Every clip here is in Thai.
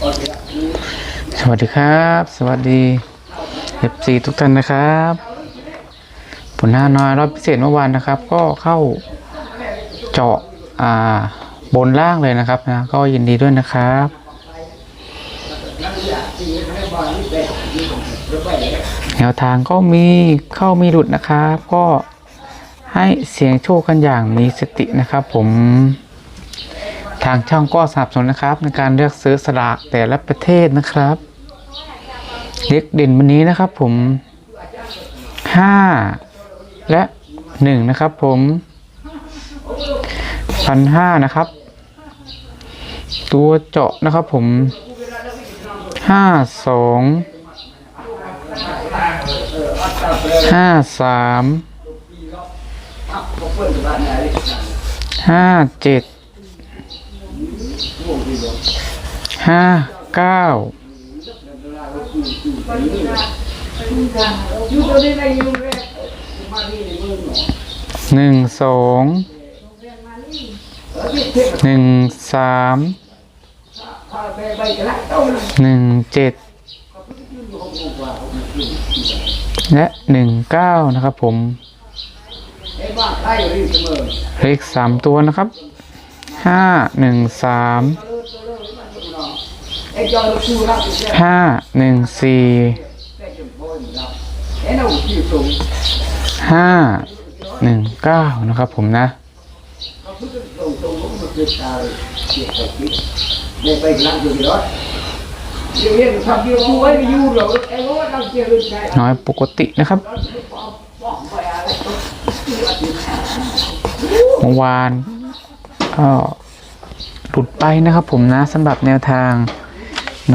สวัสดีครับ สวัสดีเอฟซีทุกท่านนะครับผลหน้าน้อยรอบพิเศษเมื่อวานนะครับ ก็เข้าเจาะอ่าบนล่างเลยนะครับนะก็ยินดีด้วยนะครับแนวทางก็มีเข้ามีหลุดนะครับ ก็ให้เสียงโชคกันอย่างมีสตินะครับผม ทางช่องก็สนับสนุนนะครับ ในการเลือกซื้อสลากแต่ละประเทศนะครับเล็กเด่นวันนี้นะครับผมห้าและหนึ่งนะครับผมพันห้านะครับ ตัวเจาะนะครับผมห้าสองห้าสามห้าเจ็ด ห้าเก้าหนึ่งสองหนึ่งสามหนึ่งเจ็ดและหนึ่งเก้านะครับผม เลขสามตัวนะครับห้าหนึ่งสาม ห้าหนึ่งสี่ห้าหนึ่งเก้านะครับผมนะน้อยปกตินะครับ เมื่อวานก็หลุดไปนะครับผมนะสำหรับแนวทาง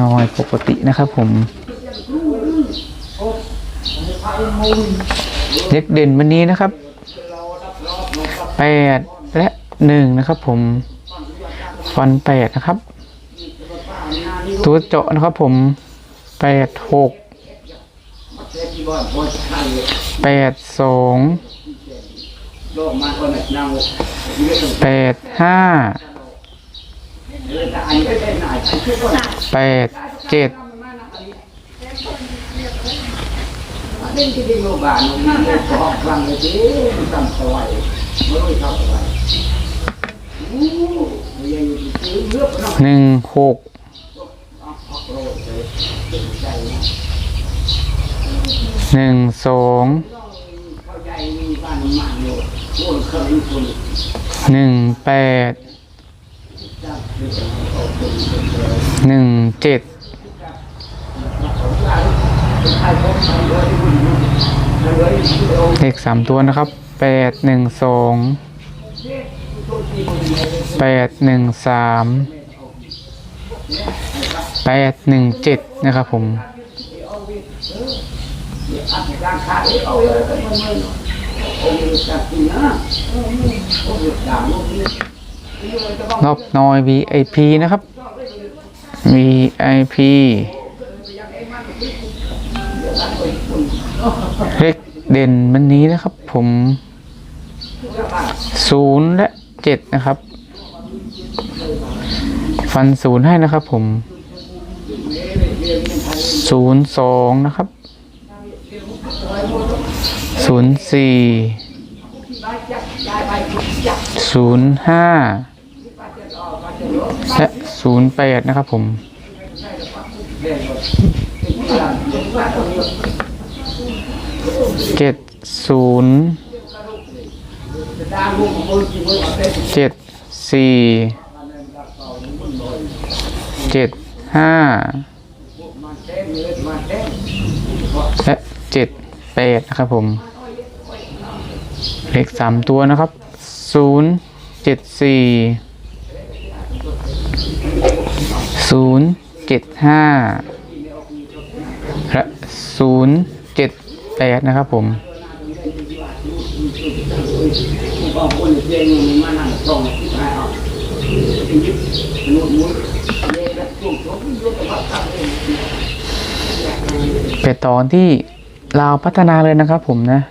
น้อยปกตินะครับผม เล็กเด่นวันนี้นะครับแปดและหนึ่งนะครับผม ฟันแปดนะครับ ตัวเจาะนะครับผมแปดหกแปดสองแปดห้า แปดเจ็ดหนึ่งหกหนึ่งสองหนึ่งแปด หนึ่งเจ็ดเลยที่คุณเลยที่โอ้เลขสามตัวนะครับแปดหนึ่งสองแปดหนึ่งสามแปดหนึ่งเจ็ดนะครับผม นมันโอ้ยจับกินนะโอ้ยมีไอบน้อย VIP นะครับ VIP เลขเด่นวันนี้นะครับ ผมศูนย์และเจ็ดนะครับ ฟันศูนย์ให้นะครับ ผมศูนย์สองนะครับศูนย์สี่ศูนย์ห้า และศูนย์แปดนะครับผมเจ็ดศูนย์เจ็ดสี่เจ็ดห้าและเจ็ดแปดนะครับผม เลขสามตัวนะครับศูนย์เจ็ดสี่ ศูนย์เจ็ดห้าและศูนย์เจ็ดแปดนะครับผมบางคนเรียนมานั่งตรงที่ไหนเอที่เรียนแบบช่วงช่วงยุ่งกับทำเองไปตอนที่ลาวพัฒนาเลยนะครับผมนะ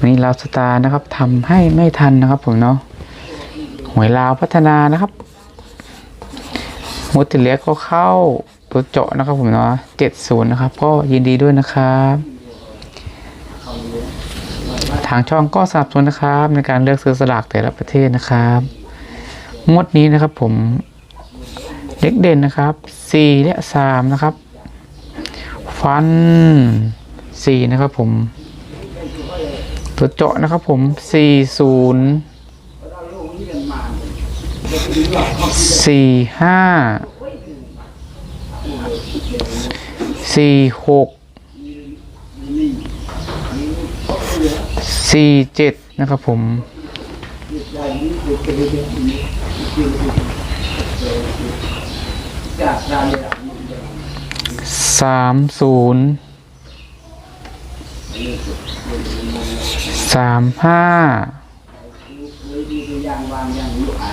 นนี้ลาวสตาร์นะครับทำให้ไม่ทันนะครับผมเนาะหวยลาวพัฒนานะครับ งวดที่แล้วก็เข้าตัวเจาะนะครับผมเนาะเจ็ดศูนย์นะครับ ก็ยินดีด้วยนะครับ ทางช่องก็สนับสนุนนะครับ ในการเลือกซื้อสลากแต่ละประเทศนะครับ งวดนี้นะครับผมเล็กเด่นนะครับสี่และสามนะครับ ฟันสี่นะครับผมตัวเจาะนะครับผมสี่ศูนย์ สี่ห้าสี่หกสี่เจ็ดนะครับผมสามศูนย์สามห้า เลยมีตัวอย่างวางอย่างลูกอา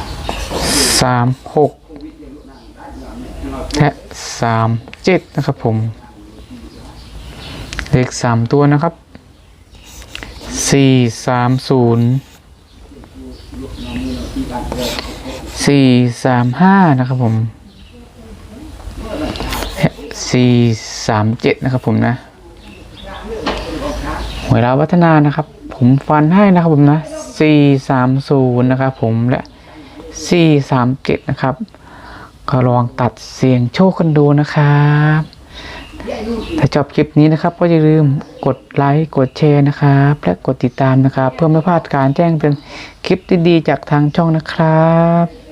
สามหกและสามเจ็ดนะครับผม เลขสามตัวนะครับสี่สามศูนย์สี่สามห้านะครับผมและสี่สามเจ็ดนะครับผมนะหวยลาววัฒนานะครับ ผมฟันให้นะครับผมนะสี่สามศูนย์นะครับผมและ สี่สามเจ็ดนะครับ ก็ลองตัดเสียงโชคกันดูนะครับ ถ้าชอบคลิปนี้นะครับ ก็อย่าลืมกดไลค์ กดแชร์นะครับ และกดติดตามนะครับ เพื่อไม่พลาดการแจ้งเตือนคลิปดีๆจากทางช่องนะครับ